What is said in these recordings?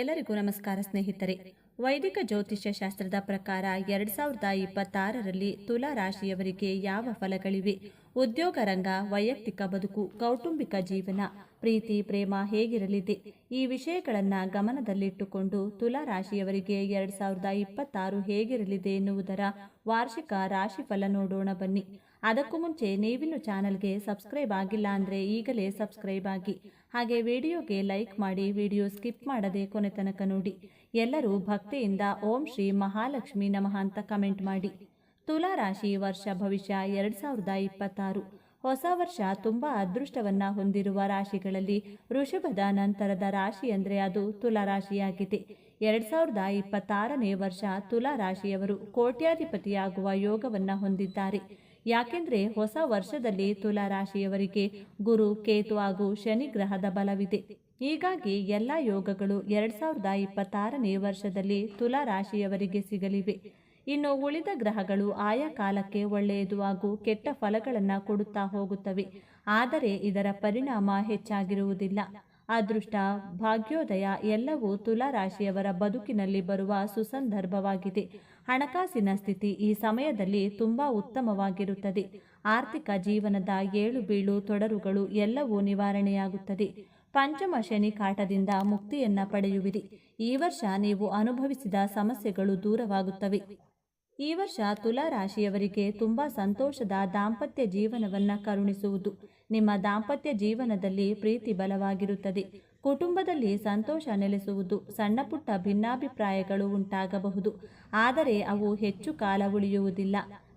ಎಲ್ಲರಿಗೂ ನಮಸ್ಕಾರ ಸ್ನೇಹಿತರೆ. ವೈದಿಕ ಜ್ಯೋತಿಷ್ಯ ಶಾಸ್ತ್ರದ ಪ್ರಕಾರ ಎರಡ್ ಸಾವಿರದ ಇಪ್ಪತ್ತಾರರಲ್ಲಿ ತುಲಾ ರಾಶಿಯವರಿಗೆ ಯಾವ ಫಲಗಳಿವೆ? ಉದ್ಯೋಗ ರಂಗ, ವೈಯಕ್ತಿಕ ಬದುಕು, ಕೌಟುಂಬಿಕ ಜೀವನ, ಪ್ರೀತಿ, ಪ್ರೇಮ ಹೇಗಿರಲಿದೆ? ಈ ವಿಷಯಗಳನ್ನು ಗಮನದಲ್ಲಿಟ್ಟುಕೊಂಡು ತುಲಾ ರಾಶಿಯವರಿಗೆ ಎರಡ್ ಸಾವಿರದ ಇಪ್ಪತ್ತಾರು ಹೇಗಿರಲಿದೆ ಎನ್ನುವುದರ ವಾರ್ಷಿಕ ರಾಶಿಫಲ ನೋಡೋಣ ಬನ್ನಿ. ಅದಕ್ಕೂ ಮುಂಚೆ ನೀವಿನ್ನು ಚಾನಲ್ಗೆ ಸಬ್ಸ್ಕ್ರೈಬ್ ಆಗಿಲ್ಲ ಅಂದರೆ ಈಗಲೇ ಸಬ್ಸ್ಕ್ರೈಬ್ ಆಗಿ. ಹಾಗೆ ವಿಡಿಯೋಗೆ ಲೈಕ್ ಮಾಡಿ ವಿಡಿಯೋ ಸ್ಕಿಪ್ ಮಾಡದೆ ಕೊನೆ ತನಕ ನೋಡಿ. ಎಲ್ಲರೂ ಭಕ್ತಿಯಿಂದ ಓಂ ಶ್ರೀ ಮಹಾಲಕ್ಷ್ಮಿ ನಮಃ ಅಂತ ಕಮೆಂಟ್ ಮಾಡಿ. ತುಲಾ ರಾಶಿ ವರ್ಷ ಭವಿಷ್ಯ ಎರಡು ಸಾವಿರದ ಇಪ್ಪತ್ತಾರು. ಹೊಸ ವರ್ಷ ತುಂಬ ಅದೃಷ್ಟವನ್ನು ಹೊಂದಿರುವ ರಾಶಿಗಳಲ್ಲಿ ಋಷಭದ ನಂತರದ ರಾಶಿ ಅಂದರೆ ಅದು ತುಲಾ ರಾಶಿಯಾಗಿದೆ. ಎರಡು ಸಾವಿರದ ಇಪ್ಪತ್ತಾರನೇ ವರ್ಷ ತುಲಾ ರಾಶಿಯವರು ಕೋಟ್ಯಾಧಿಪತಿಯಾಗುವ ಯೋಗವನ್ನು ಹೊಂದಿದ್ದಾರೆ. ಯಾಕೆಂದ್ರೆ ಹೊಸ ವರ್ಷದಲ್ಲಿ ತುಲಾ ರಾಶಿಯವರಿಗೆ ಗುರು, ಕೇತು ಹಾಗೂ ಶನಿ ಗ್ರಹದ ಬಲವಿದೆ. ಹೀಗಾಗಿ ಎಲ್ಲ ಯೋಗಗಳು ಎರಡ್ ಸಾವಿರದ ಇಪ್ಪತ್ತಾರನೇ ವರ್ಷದಲ್ಲಿ ತುಲಾ ರಾಶಿಯವರಿಗೆ ಸಿಗಲಿವೆ. ಇನ್ನು ಉಳಿದ ಗ್ರಹಗಳು ಆಯಾ ಕಾಲಕ್ಕೆ ಒಳ್ಳೆಯದು ಹಾಗೂ ಕೆಟ್ಟ ಫಲಗಳನ್ನು ಕೊಡುತ್ತಾ ಹೋಗುತ್ತವೆ. ಆದರೆ ಇದರ ಪರಿಣಾಮ ಹೆಚ್ಚಾಗಿರುವುದಿಲ್ಲ. ಅದೃಷ್ಟ, ಭಾಗ್ಯೋದಯ ಎಲ್ಲವೂ ತುಲಾ ರಾಶಿಯವರ ಬದುಕಿನಲ್ಲಿ ಬರುವ ಸುಸಂದರ್ಭವಾಗಿದೆ. ಹಣಕಾಸಿನ ಸ್ಥಿತಿ ಈ ಸಮಯದಲ್ಲಿ ತುಂಬಾ ಉತ್ತಮವಾಗಿರುತ್ತದೆ. ಆರ್ಥಿಕ ಜೀವನದ ಏಳು ಬೀಳು ತೊಡರುಗಳು ಎಲ್ಲವೂ ನಿವಾರಣೆಯಾಗುತ್ತದೆ. ಪಂಚಮ ಶನಿ ಕಾಟದಿಂದ ಮುಕ್ತಿಯನ್ನ ಪಡೆಯುವಿರಿ. ಈ ವರ್ಷ ನೀವು ಅನುಭವಿಸಿದ ಸಮಸ್ಯೆಗಳು ದೂರವಾಗುತ್ತವೆ. ಈ ವರ್ಷ ತುಲಾ ರಾಶಿಯವರಿಗೆ ತುಂಬಾ ಸಂತೋಷದ ದಾಂಪತ್ಯ ಜೀವನವನ್ನ ಕರುಣಿಸುವುದು. ನಿಮ್ಮ ದಾಂಪತ್ಯ ಜೀವನದಲ್ಲಿ ಪ್ರೀತಿ ಬಲವಾಗಿರುತ್ತದೆ. ಕುಟುಂಬದಲ್ಲಿ ಸಂತೋಷ ನೆಲೆಸುವುದು ಸಣ್ಣ ಪುಟ್ಟ ಭಿನ್ನಾಭಿಪ್ರಾಯಗಳು ಉಂಟಾಗಬಹುದು. ಆದರೆ ಅವು ಹೆಚ್ಚು ಕಾಲ ಉಳಿಯುವುದಿಲ್ಲ.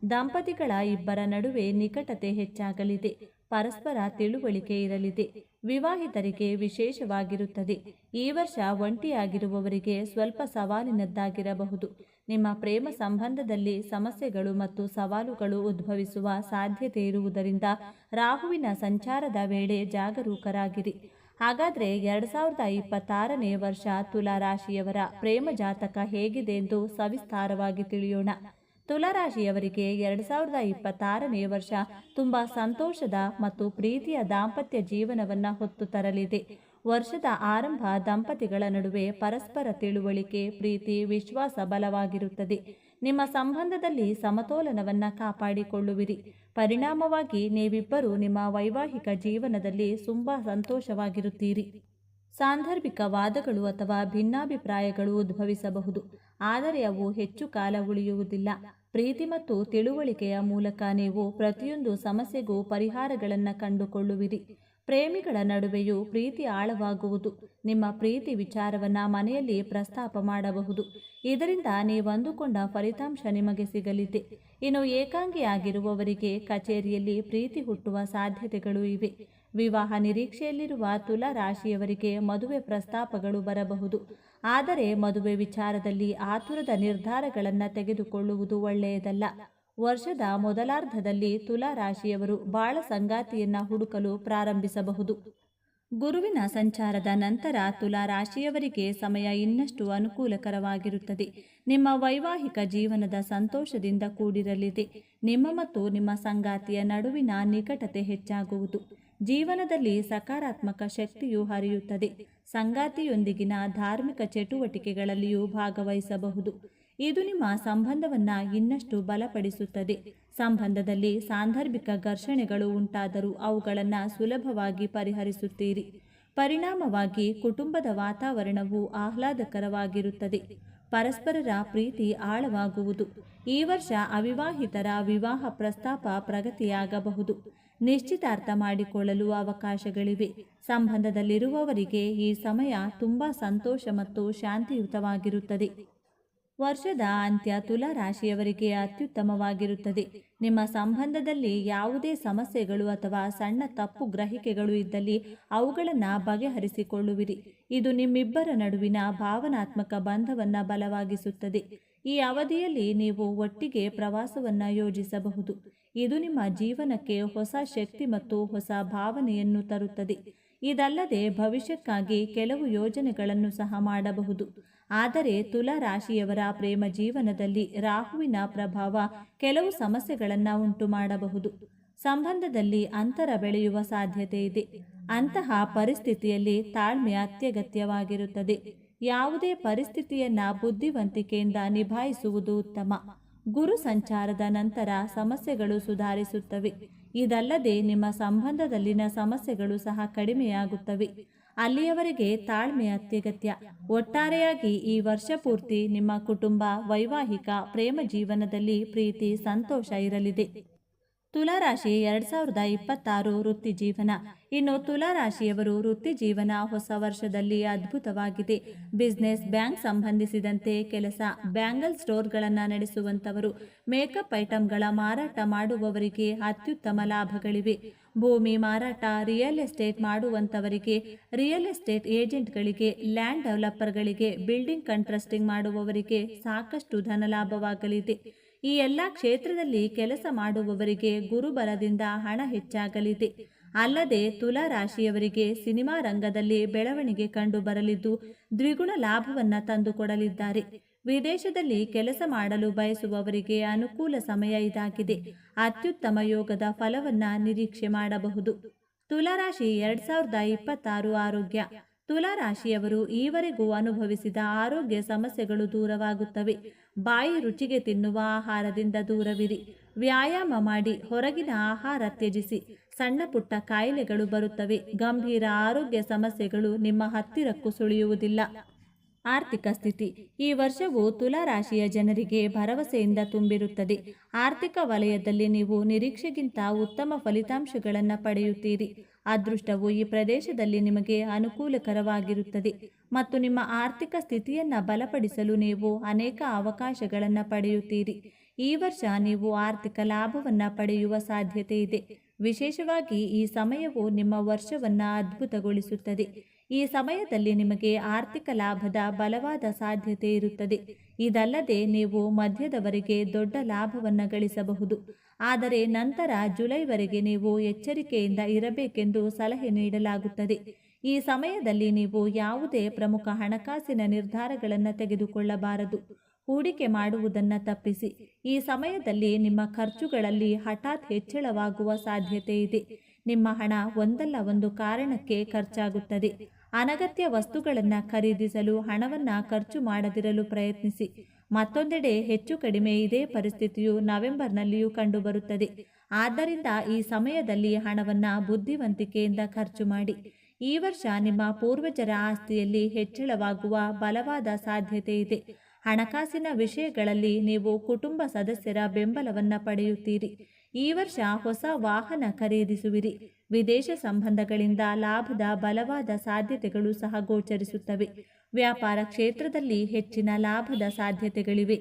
ದಂಪತಿಗಳ ಇಬ್ಬರ ನಡುವೆ ನಿಕಟತೆ ಹೆಚ್ಚಾಗಲಿದೆ. ಪರಸ್ಪರ ತಿಳುವಳಿಕೆ ಇರಲಿದೆ. ವಿವಾಹಿತರಿಗೆ ವಿಶೇಷವಾಗಿರುತ್ತದೆ. ಈ ವರ್ಷ ಒಂಟಿಯಾಗಿರುವವರಿಗೆ ಸ್ವಲ್ಪ ಸವಾಲಿನದ್ದಾಗಿರಬಹುದು. ನಿಮ್ಮ ಪ್ರೇಮ ಸಂಬಂಧದಲ್ಲಿ ಸಮಸ್ಯೆಗಳು ಮತ್ತು ಸವಾಲುಗಳು ಉದ್ಭವಿಸುವ ಸಾಧ್ಯತೆ ಇರುವುದರಿಂದ ರಾಹುವಿನ ಸಂಚಾರದ ವೇಳೆ ಜಾಗರೂಕರಾಗಿರಿ. ಹಾಗಾದರೆ ಎರಡು ಸಾವಿರದ ಇಪ್ಪತ್ತಾರನೇ ವರ್ಷ ತುಲಾ ರಾಶಿಯವರ ಪ್ರೇಮ ಜಾತಕ ಹೇಗಿದೆ ಎಂದು ಸವಿಸ್ತಾರವಾಗಿ ತಿಳಿಯೋಣ. ತುಲಾರಾಶಿಯವರಿಗೆ ಎರಡು ಸಾವಿರದ ಇಪ್ಪತ್ತಾರನೇ ವರ್ಷ ತುಂಬಾ ಸಂತೋಷದ ಮತ್ತು ಪ್ರೀತಿಯ ದಾಂಪತ್ಯ ಜೀವನವನ್ನು ಹೊತ್ತು ತರಲಿದೆ. ವರ್ಷದ ಆರಂಭ ದಂಪತಿಗಳ ನಡುವೆ ಪರಸ್ಪರ ತಿಳುವಳಿಕೆ, ಪ್ರೀತಿ, ವಿಶ್ವಾಸ ಬಲವಾಗಿರುತ್ತದೆ. ನಿಮ್ಮ ಸಂಬಂಧದಲ್ಲಿ ಸಮತೋಲನವನ್ನ ಕಾಪಾಡಿಕೊಳ್ಳುವಿರಿ. ಪರಿಣಾಮವಾಗಿ ನೀವಿಬ್ಬರು ನಿಮ್ಮ ವೈವಾಹಿಕ ಜೀವನದಲ್ಲಿ ತುಂಬಾ ಸಂತೋಷವಾಗಿರುತ್ತೀರಿ. ಸಾಂದರ್ಭಿಕ ವಾದಗಳು ಅಥವಾ ಭಿನ್ನಾಭಿಪ್ರಾಯಗಳು ಉದ್ಭವಿಸಬಹುದು. ಆದರೆ ಅವು ಹೆಚ್ಚು ಕಾಲ ಉಳಿಯುವುದಿಲ್ಲ. ಪ್ರೀತಿ ಮತ್ತು ತಿಳುವಳಿಕೆಯ ಮೂಲಕ ನೀವು ಪ್ರತಿಯೊಂದು ಸಮಸ್ಯೆಗೂ ಪರಿಹಾರಗಳನ್ನು ಕಂಡುಕೊಳ್ಳುವಿರಿ. ಪ್ರೇಮಿಗಳ ನಡುವೆಯೂ ಪ್ರೀತಿ ಆಳವಾಗುವುದು. ನಿಮ್ಮ ಪ್ರೀತಿ ವಿಚಾರವನ್ನ ಮನೆಯಲ್ಲಿ ಪ್ರಸ್ತಾಪ ಮಾಡಬಹುದು. ಇದರಿಂದ ನೀವಂದುಕೊಂಡ ಫಲಿತಾಂಶ ನಿಮಗೆ ಸಿಗಲಿದೆ. ಇನ್ನು ಏಕಾಂಗಿಯಾಗಿರುವವರಿಗೆ ಕಚೇರಿಯಲ್ಲಿ ಪ್ರೀತಿ ಹುಟ್ಟುವ ಸಾಧ್ಯತೆಗಳು ಇವೆ. ವಿವಾಹ ನಿರೀಕ್ಷೆಯಲ್ಲಿರುವ ತುಲಾ ರಾಶಿಯವರಿಗೆ ಮದುವೆ ಪ್ರಸ್ತಾಪಗಳು ಬರಬಹುದು. ಆದರೆ ಮದುವೆ ವಿಚಾರದಲ್ಲಿ ಆತುರದ ನಿರ್ಧಾರಗಳನ್ನು ತೆಗೆದುಕೊಳ್ಳುವುದು ಒಳ್ಳೆಯದಲ್ಲ. ವರ್ಷದ ಮೊದಲಾರ್ಧದಲ್ಲಿ ತುಲಾ ರಾಶಿಯವರು ಬಾಳ ಸಂಗಾತಿಯನ್ನ ಹುಡುಕಲು ಪ್ರಾರಂಭಿಸಬಹುದು. ಗುರುವಿನ ಸಂಚಾರದ ನಂತರ ತುಲಾ ರಾಶಿಯವರಿಗೆ ಸಮಯ ಇನ್ನಷ್ಟು ಅನುಕೂಲಕರವಾಗಿರುತ್ತದೆ. ನಿಮ್ಮ ವೈವಾಹಿಕ ಜೀವನದ ಸಂತೋಷದಿಂದ ಕೂಡಿರಲಿದೆ. ನಿಮ್ಮ ಮತ್ತು ನಿಮ್ಮ ಸಂಗಾತಿಯ ನಡುವಿನ ನಿಕಟತೆ ಹೆಚ್ಚಾಗುವುದು. ಜೀವನದಲ್ಲಿ ಸಕಾರಾತ್ಮಕ ಶಕ್ತಿಯು ಹರಿಯುತ್ತದೆ. ಸಂಗಾತಿಯೊಂದಿಗಿನ ಧಾರ್ಮಿಕ ಚಟುವಟಿಕೆಗಳಲ್ಲಿಯೂ ಭಾಗವಹಿಸಬಹುದು. ಇದು ನಿಮ್ಮ ಸಂಬಂಧವನ್ನು ಇನ್ನಷ್ಟು ಬಲಪಡಿಸುತ್ತದೆ. ಸಂಬಂಧದಲ್ಲಿ ಸಾಂದರ್ಭಿಕ ಘರ್ಷಣೆಗಳು ಉಂಟಾದರೂ ಅವುಗಳನ್ನು ಸುಲಭವಾಗಿ ಪರಿಹರಿಸುತ್ತೀರಿ. ಪರಿಣಾಮವಾಗಿ ಕುಟುಂಬದ ವಾತಾವರಣವು ಆಹ್ಲಾದಕರವಾಗಿರುತ್ತದೆ. ಪರಸ್ಪರರ ಪ್ರೀತಿ ಆಳವಾಗುವುದು. ಈ ವರ್ಷ ಅವಿವಾಹಿತರ ವಿವಾಹ ಪ್ರಸ್ತಾಪ ಪ್ರಗತಿಯಾಗಬಹುದು. ನಿಶ್ಚಿತಾರ್ಥ ಮಾಡಿಕೊಳ್ಳಲು ಅವಕಾಶಗಳಿವೆ. ಸಂಬಂಧದಲ್ಲಿರುವವರಿಗೆ ಈ ಸಮಯ ತುಂಬಾ ಸಂತೋಷ ಮತ್ತು ಶಾಂತಿಯುತವಾಗಿರುತ್ತದೆ. ವರ್ಷದ ಅಂತ್ಯ ತುಲಾ ರಾಶಿಯವರಿಗೆ ಅತ್ಯುತ್ತಮವಾಗಿರುತ್ತದೆ. ನಿಮ್ಮ ಸಂಬಂಧದಲ್ಲಿ ಯಾವುದೇ ಸಮಸ್ಯೆಗಳು ಅಥವಾ ಸಣ್ಣ ತಪ್ಪು ಗ್ರಹಿಕೆಗಳು ಇದ್ದಲ್ಲಿ ಅವುಗಳನ್ನು ಬಗೆಹರಿಸಿಕೊಳ್ಳುವಿರಿ. ಇದು ನಿಮ್ಮಿಬ್ಬರ ನಡುವಿನ ಭಾವನಾತ್ಮಕ ಬಂಧವನ್ನು ಬಲವಾಗಿಸುತ್ತದೆ. ಈ ಅವಧಿಯಲ್ಲಿ ನೀವು ಒಟ್ಟಿಗೆ ಪ್ರವಾಸವನ್ನು ಯೋಜಿಸಬಹುದು. ಇದು ನಿಮ್ಮ ಜೀವನಕ್ಕೆ ಹೊಸ ಶಕ್ತಿ ಮತ್ತು ಹೊಸ ಭಾವನೆಯನ್ನು ತರುತ್ತದೆ. ಇದಲ್ಲದೆ ಭವಿಷ್ಯಕ್ಕಾಗಿ ಕೆಲವು ಯೋಜನೆಗಳನ್ನು ಸಹ ಮಾಡಬಹುದು. ಆದರೆ ತುಲಾ ರಾಶಿಯವರ ಪ್ರೇಮ ಜೀವನದಲ್ಲಿ ರಾಹುವಿನ ಪ್ರಭಾವ ಕೆಲವು ಸಮಸ್ಯೆಗಳನ್ನು ಉಂಟು ಮಾಡಬಹುದು. ಸಂಬಂಧದಲ್ಲಿ ಅಂತರ ಬೆಳೆಯುವ ಸಾಧ್ಯತೆ ಇದೆ. ಅಂತಹ ಪರಿಸ್ಥಿತಿಯಲ್ಲಿ ತಾಳ್ಮೆ ಅತ್ಯಗತ್ಯವಾಗಿರುತ್ತದೆ. ಯಾವುದೇ ಪರಿಸ್ಥಿತಿಯನ್ನ ಬುದ್ಧಿವಂತಿಕೆಯಿಂದ ನಿಭಾಯಿಸುವುದು ಉತ್ತಮ. ಗುರು ಸಂಚಾರದ ನಂತರ ಸಮಸ್ಯೆಗಳು ಸುಧಾರಿಸುತ್ತವೆ. ಇದಲ್ಲದೆ ನಿಮ್ಮ ಸಂಬಂಧದಲ್ಲಿನ ಸಮಸ್ಯೆಗಳು ಸಹ ಕಡಿಮೆಯಾಗುತ್ತವೆ. ಅಲ್ಲಿಯವರೆಗೆ ತಾಳ್ಮೆ ಅತ್ಯಗತ್ಯ. ಒಟ್ಟಾರೆಯಾಗಿ ಈ ವರ್ಷ ಪೂರ್ತಿ ನಿಮ್ಮ ಕುಟುಂಬ ವೈವಾಹಿಕ ಪ್ರೇಮ ಜೀವನದಲ್ಲಿ ಪ್ರೀತಿ, ಸಂತೋಷ ಇರಲಿದೆ. ತುಲಾರಾಶಿ ಎರಡ್ ಸಾವಿರದ ಇಪ್ಪತ್ತಾರು ವೃತ್ತಿ ಜೀವನ. ಇನ್ನು ತುಲಾರಾಶಿಯವರು ವೃತ್ತಿ ಜೀವನ ಹೊಸ ವರ್ಷದಲ್ಲಿ ಅದ್ಭುತವಾಗಿದೆ. ಬಿಸ್ನೆಸ್, ಬ್ಯಾಂಕ್ ಸಂಬಂಧಿಸಿದಂತೆ ಕೆಲಸ, ಬ್ಯಾಂಗಲ್ ಸ್ಟೋರ್ಗಳನ್ನು ನಡೆಸುವಂತವರು ಮೇಕಪ್ ಐಟಂಗಳ ಮಾರಾಟ ಮಾಡುವವರಿಗೆ ಅತ್ಯುತ್ತಮ ಲಾಭಗಳಿವೆ. ಭೂಮಿ ಮಾರಾಟ, ರಿಯಲ್ ಎಸ್ಟೇಟ್ ಮಾಡುವಂತವರಿಗೆ ರಿಯಲ್ ಎಸ್ಟೇಟ್ ಏಜೆಂಟ್ಗಳಿಗೆ, ಲ್ಯಾಂಡ್ ಡೆವಲಪರ್ಗಳಿಗೆ, ಬಿಲ್ಡಿಂಗ್ ಕಂಟ್ರಸ್ಟಿಂಗ್ ಮಾಡುವವರಿಗೆ ಸಾಕಷ್ಟು ಧನಲಾಭವಾಗಲಿದೆ ಈ ಎಲ್ಲ ಕ್ಷೇತ್ರದಲ್ಲಿ ಕೆಲಸ ಮಾಡುವವರಿಗೆ ಗುರುಬಲದಿಂದ ಹಣ ಹೆಚ್ಚಾಗಲಿದೆ. ಅಲ್ಲದೆ ತುಲಾ ರಾಶಿಯವರಿಗೆ ಸಿನಿಮಾ ರಂಗದಲ್ಲಿ ಬೆಳವಣಿಗೆ ಕಂಡು ಬರಲಿದ್ದು ದ್ವಿಗುಣ ಲಾಭವನ್ನ ತಂದುಕೊಡಲಿದ್ದಾರೆ. ವಿದೇಶದಲ್ಲಿ ಕೆಲಸ ಮಾಡಲು ಬಯಸುವವರಿಗೆ ಅನುಕೂಲ ಸಮಯ ಇದಾಗಿದೆ. ಅತ್ಯುತ್ತಮ ಯೋಗದ ಫಲವನ್ನ ನಿರೀಕ್ಷೆ ಮಾಡಬಹುದು. ತುಲಾರಾಶಿ ಎರಡ್ ಸಾವಿರದ ಇಪ್ಪತ್ತಾರು ಆರೋಗ್ಯ. ತುಲಾರಾಶಿಯವರು ಈವರೆಗೂ ಅನುಭವಿಸಿದ ಆರೋಗ್ಯ ಸಮಸ್ಯೆಗಳು ದೂರವಾಗುತ್ತವೆ. ಬಾಯಿ ರುಚಿಗೆ ತಿನ್ನುವ ಆಹಾರದಿಂದ ದೂರವಿರಿ. ವ್ಯಾಯಾಮ ಮಾಡಿ ಹೊರಗಿನ ಆಹಾರ ತ್ಯಜಿಸಿ. ಸಣ್ಣ ಪುಟ್ಟ ಕಾಯಿಲೆಗಳು ಬರುತ್ತವೆ. ಗಂಭೀರ ಆರೋಗ್ಯ ಸಮಸ್ಯೆಗಳು ನಿಮ್ಮ ಹತ್ತಿರಕ್ಕೂ ಸುಳಿಯುವುದಿಲ್ಲ. ಆರ್ಥಿಕ ಸ್ಥಿತಿ. ಈ ವರ್ಷವು ತುಲಾರಾಶಿಯ ಜನರಿಗೆ ಭರವಸೆಯಿಂದ ತುಂಬಿರುತ್ತದೆ. ಆರ್ಥಿಕ ವಲಯದಲ್ಲಿ ನೀವು ನಿರೀಕ್ಷೆಗಿಂತ ಉತ್ತಮ ಫಲಿತಾಂಶಗಳನ್ನು ಪಡೆಯುತ್ತೀರಿ. ಅದೃಷ್ಟವು ಈ ಪ್ರದೇಶದಲ್ಲಿ ನಿಮಗೆ ಅನುಕೂಲಕರವಾಗಿರುತ್ತದೆ ಮತ್ತು ನಿಮ್ಮ ಆರ್ಥಿಕ ಸ್ಥಿತಿಯನ್ನು ಬಲಪಡಿಸಲು ನೀವು ಅನೇಕ ಅವಕಾಶಗಳನ್ನು ಪಡೆಯುತ್ತೀರಿ. ಈ ವರ್ಷ ನೀವು ಆರ್ಥಿಕ ಲಾಭವನ್ನು ಪಡೆಯುವ ಸಾಧ್ಯತೆ ಇದೆ. ವಿಶೇಷವಾಗಿ ಈ ಸಮಯವು ನಿಮ್ಮ ವರ್ಷವನ್ನು ಅದ್ಭುತಗೊಳಿಸುತ್ತದೆ. ಈ ಸಮಯದಲ್ಲಿ ನಿಮಗೆ ಆರ್ಥಿಕ ಲಾಭದ ಬಲವಾದ ಸಾಧ್ಯತೆ ಇರುತ್ತದೆ. ಇದಲ್ಲದೆ ನೀವು ಮಧ್ಯದವರೆಗೆ ದೊಡ್ಡ ಲಾಭವನ್ನು ಗಳಿಸಬಹುದು. ಆದರೆ ನಂತರ ಜುಲೈವರೆಗೆ ನೀವು ಎಚ್ಚರಿಕೆಯಿಂದ ಇರಬೇಕೆಂದು ಸಲಹೆ ನೀಡಲಾಗುತ್ತದೆ. ಈ ಸಮಯದಲ್ಲಿ ನೀವು ಯಾವುದೇ ಪ್ರಮುಖ ಹಣಕಾಸಿನ ನಿರ್ಧಾರಗಳನ್ನು ತೆಗೆದುಕೊಳ್ಳಬಾರದು. ಹೂಡಿಕೆ ಮಾಡುವುದನ್ನು ತಪ್ಪಿಸಿ. ಈ ಸಮಯದಲ್ಲಿ ನಿಮ್ಮ ಖರ್ಚುಗಳಲ್ಲಿ ಹಠಾತ್ ಹೆಚ್ಚಳವಾಗುವ ಸಾಧ್ಯತೆ ಇದೆ. ನಿಮ್ಮ ಹಣ ಒಂದಲ್ಲ ಒಂದು ಕಾರಣಕ್ಕೆ ಖರ್ಚಾಗುತ್ತದೆ. ಅನಗತ್ಯ ವಸ್ತುಗಳನ್ನು ಖರೀದಿಸಲು, ಹಣವನ್ನು ಖರ್ಚು ಮಾಡದಿರಲು ಪ್ರಯತ್ನಿಸಿ. ಮತ್ತೊಂದೆಡೆ ಹೆಚ್ಚು ಕಡಿಮೆ ಇದೇ ಪರಿಸ್ಥಿತಿಯು ನವೆಂಬರ್ನಲ್ಲಿಯೂ ಕಂಡುಬರುತ್ತದೆ. ಆದ್ದರಿಂದ ಈ ಸಮಯದಲ್ಲಿ ಹಣವನ್ನು ಬುದ್ಧಿವಂತಿಕೆಯಿಂದ ಖರ್ಚು ಮಾಡಿ. ಈ ವರ್ಷ ನಿಮ್ಮ ಪೂರ್ವಜರ ಆಸ್ತಿಯಲ್ಲಿ ಹೆಚ್ಚಳವಾಗುವ ಬಲವಾದ ಸಾಧ್ಯತೆ ಇದೆ. ಹಣಕಾಸಿನ ವಿಷಯಗಳಲ್ಲಿ ನೀವು ಕುಟುಂಬ ಸದಸ್ಯರ ಬೆಂಬಲವನ್ನು ಪಡೆಯುತ್ತೀರಿ. ಈ ವರ್ಷ ಹೊಸ ವಾಹನ ಖರೀದಿಸುವಿರಿ. ವಿದೇಶ ಸಂಬಂಧಗಳಿಂದ ಲಾಭದ ಬಲವಾದ ಸಾಧ್ಯತೆಗಳು ಸಹ ಗೋಚರಿಸುತ್ತವೆ. ವ್ಯಾಪಾರ ಕ್ಷೇತ್ರದಲ್ಲಿ ಹೆಚ್ಚಿನ ಲಾಭದ ಸಾಧ್ಯತೆಗಳಿವೆ.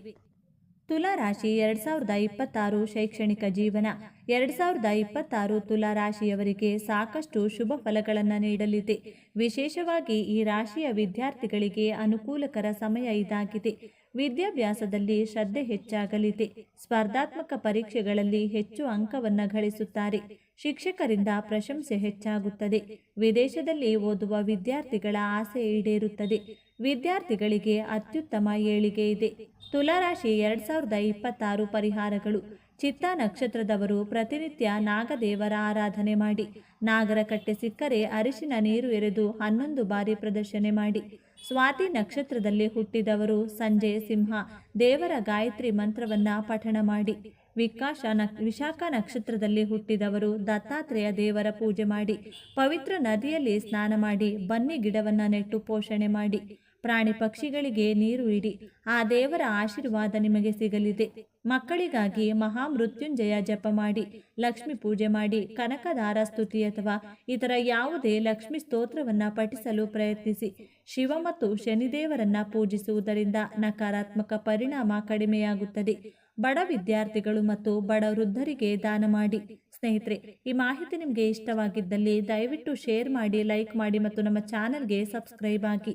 ತುಲಾ ರಾಶಿ ಎರಡ್ ಸಾವಿರದ ಇಪ್ಪತ್ತಾರು ಶೈಕ್ಷಣಿಕ ಜೀವನ. ಎರಡ್ ಸಾವಿರದ ಇಪ್ಪತ್ತಾರು ತುಲಾರಾಶಿಯವರಿಗೆ ಸಾಕಷ್ಟು ಶುಭ ಫಲಗಳನ್ನು ನೀಡಲಿದೆ. ವಿಶೇಷವಾಗಿ ಈ ರಾಶಿಯ ವಿದ್ಯಾರ್ಥಿಗಳಿಗೆ ಅನುಕೂಲಕರ ಸಮಯ ಇದಾಗಿದೆ. ವಿದ್ಯಾಭ್ಯಾಸದಲ್ಲಿ ಶ್ರದ್ಧೆ ಹೆಚ್ಚಾಗಲಿದೆ. ಸ್ಪರ್ಧಾತ್ಮಕ ಪರೀಕ್ಷೆಗಳಲ್ಲಿ ಹೆಚ್ಚು ಅಂಕವನ್ನು ಗಳಿಸುತ್ತಾರೆ. ಶಿಕ್ಷಕರಿಂದ ಪ್ರಶಂಸೆ ಹೆಚ್ಚಾಗುತ್ತದೆ. ವಿದೇಶದಲ್ಲಿ ಓದುವ ವಿದ್ಯಾರ್ಥಿಗಳ ಆಸೆ ಈಡೇರುತ್ತದೆ. ವಿದ್ಯಾರ್ಥಿಗಳಿಗೆ ಅತ್ಯುತ್ತಮ ಏಳಿಗೆ ಇದೆ. ತುಲಾರಾಶಿ ಎರಡ್ ಸಾವಿರದ ಇಪ್ಪತ್ತಾರು ಪರಿಹಾರಗಳು. ಚಿತ್ತ ನಕ್ಷತ್ರದವರು ಪ್ರತಿನಿತ್ಯ ನಾಗದೇವರ ಆರಾಧನೆ ಮಾಡಿ. ನಾಗರ ಕಟ್ಟೆ ಸಿಕ್ಕರೆ ಅರಿಶಿನ ನೀರು ಎರೆದು ಹನ್ನೊಂದು ಬಾರಿ ಪ್ರದರ್ಶನೆ ಮಾಡಿ. ಸ್ವಾತಿ ನಕ್ಷತ್ರದಲ್ಲಿ ಹುಟ್ಟಿದವರು ಸಂಜೆ ಸಿಂಹ, ದೇವರ ಗಾಯತ್ರಿ ಮಂತ್ರವನ್ನ ಪಠಣ ಮಾಡಿ. ವಿಕಾಶ ನಕ್, ವಿಶಾಖ ನಕ್ಷತ್ರದಲ್ಲಿ ಹುಟ್ಟಿದವರು ದತ್ತಾತ್ರೇಯ ದೇವರ ಪೂಜೆ ಮಾಡಿ. ಪವಿತ್ರ ನದಿಯಲ್ಲಿ ಸ್ನಾನ ಮಾಡಿ, ಬನ್ನಿ ಗಿಡವನ್ನ ನೆಟ್ಟು ಪೋಷಣೆ ಮಾಡಿ. ಪ್ರಾಣಿ ಪಕ್ಷಿಗಳಿಗೆ ನೀರು ಇಡಿ. ಆ ದೇವರ ಆಶೀರ್ವಾದ ನಿಮಗೆ ಸಿಗಲಿದೆ. ಮಕ್ಕಳಿಗಾಗಿ ಮಹಾಮೃತ್ಯುಂಜಯ ಜಪ ಮಾಡಿ, ಲಕ್ಷ್ಮಿ ಪೂಜೆ ಮಾಡಿ, ಕನಕದಾರ ಸ್ತುತಿ ಅಥವಾ ಇತರ ಯಾವುದೇ ಲಕ್ಷ್ಮಿ ಸ್ತೋತ್ರವನ್ನು ಪಠಿಸಲು ಪ್ರಯತ್ನಿಸಿ. ಶಿವ ಮತ್ತು ಶನಿದೇವರನ್ನ ಪೂಜಿಸುವುದರಿಂದ ನಕಾರಾತ್ಮಕ ಪರಿಣಾಮ ಕಡಿಮೆಯಾಗುತ್ತದೆ. ಬಡ ವಿದ್ಯಾರ್ಥಿಗಳು ಮತ್ತು ಬಡ ವೃದ್ಧರಿಗೆ ದಾನ ಮಾಡಿ. ಸ್ನೇಹಿತರೆ, ಈ ಮಾಹಿತಿ ನಿಮಗೆ ಇಷ್ಟವಾಗಿದ್ದಲ್ಲಿ ದಯವಿಟ್ಟು ಶೇರ್ ಮಾಡಿ, ಲೈಕ್ ಮಾಡಿ ಮತ್ತು ನಮ್ಮ ಚಾನಲ್ಗೆ ಸಬ್ಸ್ಕ್ರೈಬ್ ಆಗಿ.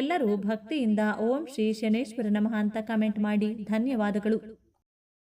ಎಲ್ಲರೂ ಭಕ್ತಿಯಿಂದ ಓಂ ಶ್ರೀ ಶನೇಶ್ವರ ನಮಃ ಅಂತ ಕಮೆಂಟ್ ಮಾಡಿ. ಧನ್ಯವಾದಗಳು.